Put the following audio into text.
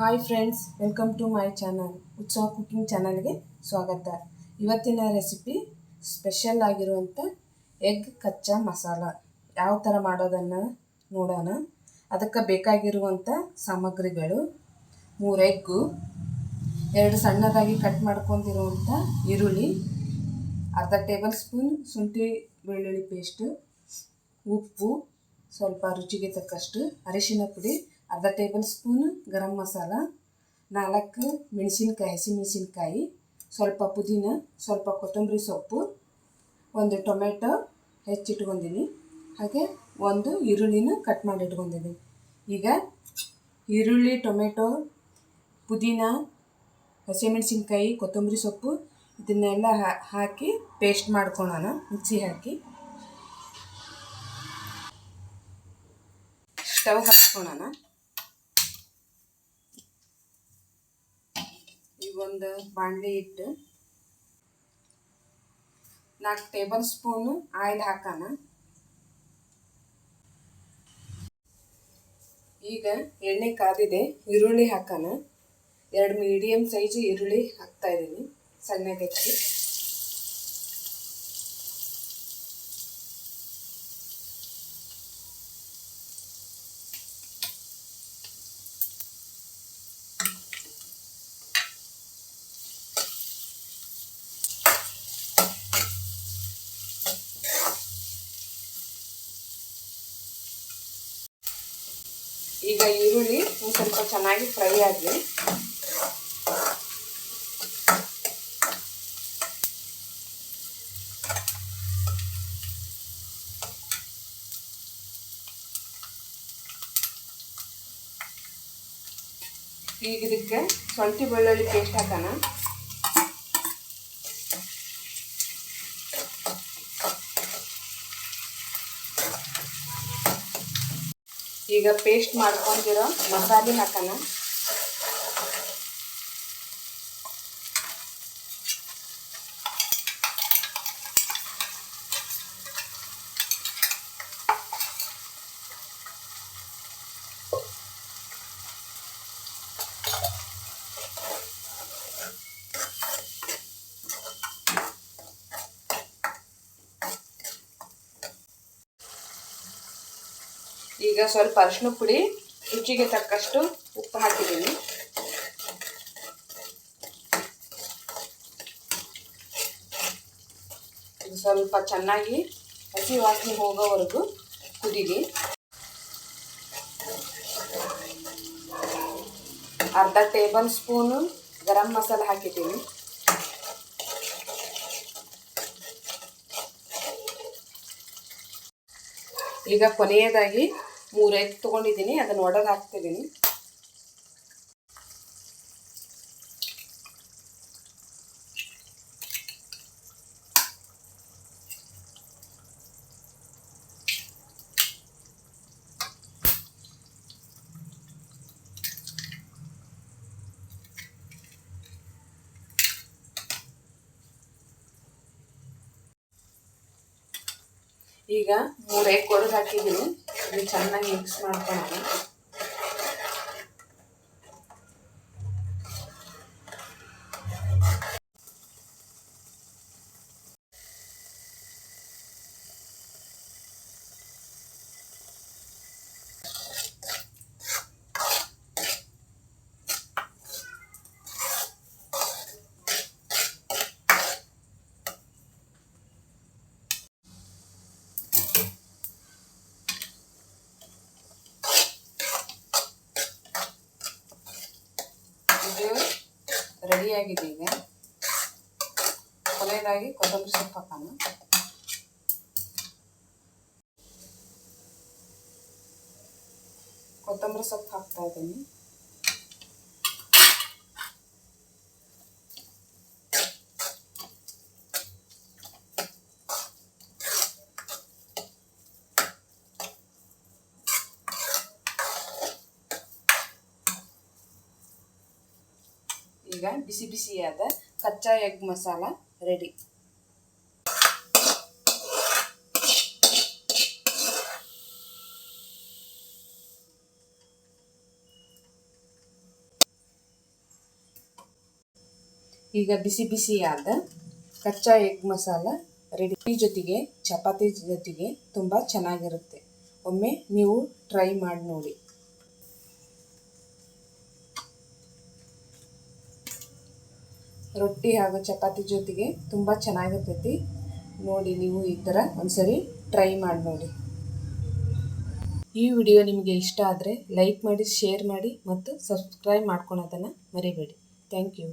Hi friends welcome to my channel Utsav cooking ಚಾನಲ್ಗೆ ಸ್ವಾಗತ. ಇವತ್ತಿನ ರೆಸಿಪಿ ಸ್ಪೆಷಲ್ ಆಗಿರುವಂಥ ಎಗ್ ಕಚ್ಚಾ ಮಸಾಲ. ಯಾವ ಥರ ಮಾಡೋದನ್ನು ನೋಡೋಣ. ಅದಕ್ಕೆ ಬೇಕಾಗಿರುವಂಥ ಸಾಮಗ್ರಿಗಳು, ಮೂರು ಎಗ್ಗು ಎರಡು ಸಣ್ಣದಾಗಿ ಕಟ್ ಮಾಡ್ಕೊಂಡಿರುವಂಥ ಈರುಳ್ಳಿ, ಅರ್ಧ ಟೇಬಲ್ ಸ್ಪೂನ್ ಶುಂಠಿ ಬೆಳ್ಳುಳ್ಳಿ ಪೇಸ್ಟು ಉಪ್ಪು ಸ್ವಲ್ಪ ರುಚಿಗೆ ತಕ್ಕಷ್ಟು ಅರಿಶಿನ ಪುಡಿ ಅರ್ಧ ಟೇಬಲ್ ಸ್ಪೂನ್ ಗರಂ ಮಸಾಲ, ನಾಲ್ಕು ಮೆಣಸಿನ್ಕಾಯಿ ಹಸಿಮೆಣಸಿನ್ಕಾಯಿ ಸ್ವಲ್ಪ ಪುದೀನ, ಸ್ವಲ್ಪ ಕೊತ್ತಂಬರಿ ಸೊಪ್ಪು, ಒಂದು ಟೊಮೆಟೊ ಹೆಚ್ಚಿಟ್ಕೊಂಡಿನಿ. ಹಾಗೆ ಒಂದು ಈರುಳ್ಳಿನ ಕಟ್ ಮಾಡಿ ಇಟ್ಕೊಂಡಿದ್ದೀನಿ ಈಗ ಈರುಳ್ಳಿ, ಟೊಮೆಟೊ, ಪುದೀನ ಹಸಿಮೆಣಸಿನ್ಕಾಯಿ ಕೊತ್ತಂಬರಿ ಸೊಪ್ಪು ಇದನ್ನೆಲ್ಲ ಹಾಕಿ ಪೇಸ್ಟ್ ಮಾಡ್ಕೊಳ್ಳೋಣ ಮಿಕ್ಸಿ ಹಾಕಿ. ಸ್ಟವ್ ಹಚ್ಕೊಳ್ಳೋಣ ಒಂದು ಬಾಣಲಿ ಇಟ್ಟು ನಾಲ್ಕು ಟೇಬಲ್ ಸ್ಪೂನು ಆಯಿಲ್ ಹಾಕೋಣ. ಈಗ ಎಣ್ಣೆ ಕಾದಿದೆ, ಈರುಳ್ಳಿ ಹಾಕೋಣ. ಎರಡು ಮೀಡಿಯಮ್ ಸೈಜ್ ಈರುಳ್ಳಿ ಹಾಕ್ತಾ ಇದ್ದೀನಿ ಸಣ್ಣಗೆ ಹೆಚ್ಚಿ ಈಗ ಈರುಳ್ಳಿ ಒಂದು ಸ್ವಲ್ಪ ಚೆನ್ನಾಗಿ ಫ್ರೈ ಆಗಲಿ ಈಗ ಇದಕ್ಕೆ ಶುಂಠಿ ಬೆಳ್ಳುಳ್ಳಿ ಪೇಸ್ಟ್ ಹಾಕೋಣ. ಈಗ ಪೇಸ್ಟ್ ಮಾಡ್ಕೊಂಡಿರೋ ಮಸಾಲೆ ಹಾಕೋಣ. ಈಗ ಸ್ವಲ್ಪ ಅರಿಶಿನ ಪುಡಿ, ರುಚಿಗೆ ತಕ್ಕಷ್ಟು ಉಪ್ಪು ಹಾಕಿದ್ದೀನಿ. ಸ್ವಲ್ಪ ಚೆನ್ನಾಗಿ ಹಸಿ ವಾಸನೆ ಹೋಗೋವರೆಗೂ ಕುದೀಲಿ. ಅರ್ಧ ಟೇಬಲ್ ಸ್ಪೂನು ಗರಂ ಮಸಾಲೆ ಹಾಕಿದ್ದೀನಿ. ಈಗ ಕೊನೆಯದಾಗಿ ಮೂರು ಎಗ್ ತೊಗೊಂಡಿದ್ದೀನಿ ಅದನ್ನು ಒಡೆದು ಹಾಕ್ತಿದ್ದೀನಿ ಈಗ ಮೂರು ಎಗ್ ಒಡೆದು ಹಾಕಿದ್ದೀನಿ. ಚೆನ್ನಾಗಿ ಮಿಕ್ಸ್ ಮಾಡ್ಕೊಳ್ಳೋಣ ರೆಡಿಯಾಗಿದೆ ಈಗ. ಕೊನೆಯದಾಗಿ ಕೊತ್ತಂಬರಿ ಸೊಪ್ಪು ಹಾಕೋಣ. ಕೊತ್ತಂಬರಿ ಸೊಪ್ಪು ಹಾಕ್ತಾ ಇದ್ದೀನಿ. ಈಗ ಬಿಸಿ ಬಿಸಿಯಾದ ಕಚ್ಚಾ ಎಗ್ ಮಸಾಲ ರೆಡಿ ಈಗ ಬಿಸಿ ಬಿಸಿಯಾದ ಕಚ್ಚಾ ಎಗ್ ಮಸಾಲ ರೆಡಿ ಈ ಜೊತೆಗೆ ಚಪಾತಿ ಜೊತೆಗೆ ತುಂಬಾ ಚೆನ್ನಾಗಿರುತ್ತೆ. ಒಮ್ಮೆ ನೀವು ಟ್ರೈ ಮಾಡಿ ನೋಡಿ. ರೊಟ್ಟಿ ಹಾಗೂ ಚಪಾತಿ ಜೊತೆಗೆ ತುಂಬ ಚೆನ್ನಾಗಿರ್ತೈತಿ ನೋಡಿ ನೀವು ಈ ಥರ ಒಂದ್ಸರಿ ಟ್ರೈ ಮಾಡಿ ನೋಡಿ. ಈ ವಿಡಿಯೋ ನಿಮಗೆ ಇಷ್ಟ ಆದರೆ ಲೈಕ್ ಮಾಡಿ, ಶೇರ್ ಮಾಡಿ ಮತ್ತು ಸಬ್ಸ್ಕ್ರೈಬ್ ಮಾಡ್ಕೊಳೋದನ್ನು ಮರಿಬೇಡಿ. Thank you.